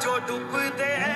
ਜੋ ਡੁੱਬਦੇ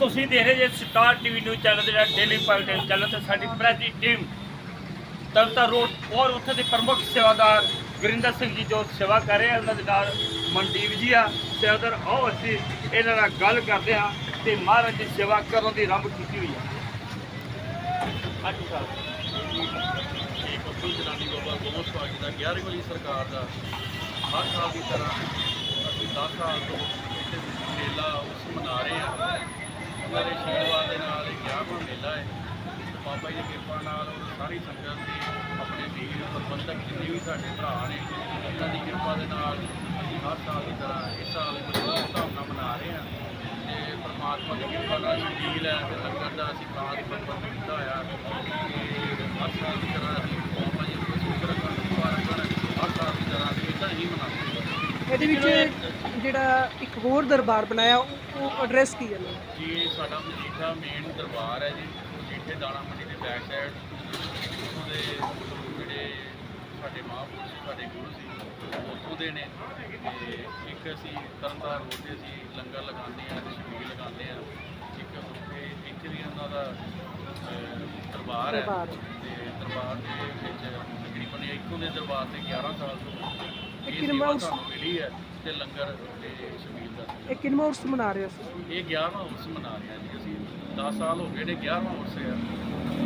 ਤੁਸੀਂ ਦੇਖ ਰਹੇ ਜੇ ਸਟਾਰ ਟੀਵੀ ਨਿਊਜ਼ ਚੈਨਲ ਜਿਹੜਾ ਡੇਲੀ ਪੋਲਿਟਿਕਸ ਚੈਨਲ ਤੇ ਸਾਡੀ ਪ੍ਰੈਸ ਦੀ ਟੀਮ ਤਲਤਾ ਰੋਡ ਔਰ ਉੱਥੇ ਦੇ ਪ੍ਰਮੁੱਖ ਸੇਵਾਦਾਰ ਗੁਰਿੰਦਰ ਸਿੰਘ ਜੀ ਜੋ ਸੇਵਾ ਕਰ ਰਹੇ ਆ, ਉਹਨਾਂ ਦੇ ਨਾਲ ਮਨਦੀਪ ਜੀ ਆ, ਸੇਵਾਦਾਰ ਆਓ ਅਸੀਂ ਇਹਨਾਂ ਨਾਲ ਗੱਲ ਕਰਦੇ ਆ ਤੇ ਮਹਾਰਾਜ ਦੀ ਸੇਵਾ ਕਰਨ ਦੀ ਆਰੰਭ ਕੀਤੀ ਹੋਈ ਆ। ਅੱਜ ਸਾਹਿਬ ਇਹ ਪੱਪੂ ਜਨਾਨੀ ਬਾਬਾ ਗੋਮਸ ਪਾਰਟੀ ਦਾ 11ਵੀਂ ਸਰਕਾਰ ਦਾ ਹਰ ਸਾਲ ਦੀ ਤਰ੍ਹਾਂ ਅਸੀਂ 10 ਸਾਲ ਤੋਂ ਇੱਥੇ ਮੇਲਾ ਉਸ ਮਨਾ ਰਹੇ ਹਾਂ ਉਹਨਾਂ ਦੇ ਆਸ਼ੀਰਵਾਦ ਦੇ ਨਾਲ ਇਹ 11ਵਾਂ ਮੇਲਾ ਹੈ ਤੇ ਬਾਬਾ ਕਿਰਪਾ ਨਾਲ ਸਾਰੀ ਸੰਗਤ ਦੀ, ਆਪਣੇ ਵੀਰ, ਪ੍ਰਬੰਧਕ ਜਿੰਨੇ ਵੀ ਸਾਡੇ ਭਰਾ ਨੇ, ਉਹਨਾਂ ਦੀ ਕਿਰਪਾ ਦੇ ਨਾਲ ਅਸੀਂ ਹਰ ਸਾਲ ਦੀ ਤਰ੍ਹਾਂ ਇਸ ਸਾਲ ਇਹ ਬੜੀ ਧੂਮਧਾਮ ਮਨਾ ਰਹੇ ਹਾਂ। ਤੇ ਪ੍ਰਮਾਤਮਾ ਦੀ ਕਿਰਪਾ ਨਾਲ ਸ਼ਹੀਦ ਹੈ ਤੇ ਲੰਗਰ ਦਾ ਅਸੀਂ ਖਾਸ ਪ੍ਰਬੰਧ ਕੀਤਾ ਹੋਇਆ ਤੇ ਹਰ ਸਾਲ ਦੀ ਤਰ੍ਹਾਂ ਅਸੀਂ ਬਾਬਾ ਜੀ ਨੂੰ ਸ਼ੁਕਰ ਕਰਨ ਹਰ ਸਾਲ ਦੀ ਤਰ੍ਹਾਂ ਅਸੀਂ ਇਦਾਂ ਹੀ ਮਨਾਉਂਦੇ ਇਹਦੇ ਵਿੱਚ ਜਿਹੜਾ ਇੱਕ ਹੋਰ ਦਰਬਾਰ ਬਣਾਇਆ ਉਹ- ਐਡਰੈਸ ਕੀ ਹੈ ਨਾ ਜੀ ਸਾਡਾ ਮਜੀਠਾ ਮੇਨ ਦਰਬਾਰ ਹੈ ਜੀ। ਮਜੀਠੇ ਦਾਣਾ ਮੰਡੀ ਦੇ ਬੈਕ ਸਾਈਡ ਉਹਦੇ ਜਿਹੜੇ ਸਾਡੇ ਮਹਾਂਪੁਰਸ਼ ਸਾਡੇ ਗੁਰੂ ਸੀ ਉੱਥੋਂ ਦੇ ਨੇ। ਤੇ ਇੱਕ ਅਸੀਂ ਤਰਨਤਾਰਨ ਰੋਡ ਤੇ ਅਸੀਂ ਲੰਗਰ ਲਗਾਉਂਦੇ ਹਾਂ ਤੇ ਛਬੀਲ ਲਗਾਉਂਦੇ ਹਾਂ। ਇੱਕ ਉੱਥੇ ਇੱਥੇ ਵੀ ਉਹਨਾਂ ਦਾ ਅਹ, ਦਰਬਾਰ ਹੈ। ਦਰਬਾਰ। ਤੇ ਦਰਬਾਰ ਦੇ ਵਿੱਚ ਤਕਰੀਬਨ ਇੱਥੋਂ ਦੇ ਦਰਬਾਰ ਤੇ 11 ਸਾਲ ਤੋਂ ਇਹ ਇਹ ਕਿੰਨਵਾਂ ਸੇਵਾ ਉਸ- ਸਾਨੂੰ ਮਿਲੀ ਹੈ ਤੇ ਲੰਗਰ ਤੇ ਛਬੀਲ ਦਾ ਇਹ ਕਿੰਨਵਾਂ ਉਰਸ ਮਨਾ ਰਹੇ ਸੀ ਇਹ 11ਵਾਂ ਉਰਸ ਮਨਾ ਰਹੇ ਹਾਂ ਜੀ ਅਸੀਂ। 10 ਸਾਲ ਹੋ ਗਏ ਨੇ 11ਵਾਂ ਉਰਸ ਹੈ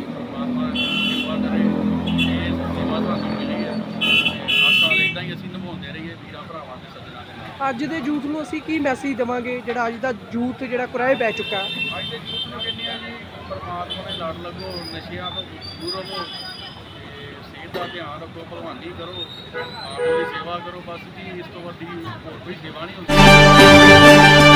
ਪਰਮਾਤਮਾ ਕਿਰਪਾ ਕਰੇ ਇਹ ਸੇਵਾ ਸਾਨੂੰ ਮਿਲੀ ਹੈ। ਤੇ ਹਰ ਸਾਲ ਇਦਾਂ ਹੀ ਅਸੀਂ ਨਿਭਾਉਂਦੇ ਰਹੀਏ ਵੀਰਾਂ ਭਰਾਵਾਂ ਦੇ ਸੱਜਣਾ ਦੇ ਨਾਲ। ਅੱਜ ਦੇ ਯੂਥ ਨੂੰ ਅਸੀਂ ਕੀ ਮੈਸੇਜ ਦੇਵਾਂਗੇ ਜਿਹੜਾ ਅੱਜ ਦਾ ਯੂਥ ਜਿਹੜਾ ਕੁਰਾਏ ਪੈ ਚੁੱਕਾ ਅੱਜ ਦੇ ਯੂਥ ਨੂੰ ਕਹਿੰਦੇ ਆ ਜੀ ਪਰਮਾਤਮਾ ਦੇ ਲੜ ਲੱਗੋ ਨਸ਼ਿਆਂ ਤੋਂ ਦੂਰ ਰਹੋ ਦਾ ਧਿਆਨ ਰੱਖੋ ਭਗਵਾਨੀ ਕਰੋ, ਆਪ ਸੇਵਾ ਕਰੋ, ਬਸ ਜੀ, ਇਸ ਤੋਂ ਵੱਡੀ ਹੋਰ ਕੋਈ ਸੇਵਾ ਨਹੀਂ ਹੁੰਦੀ।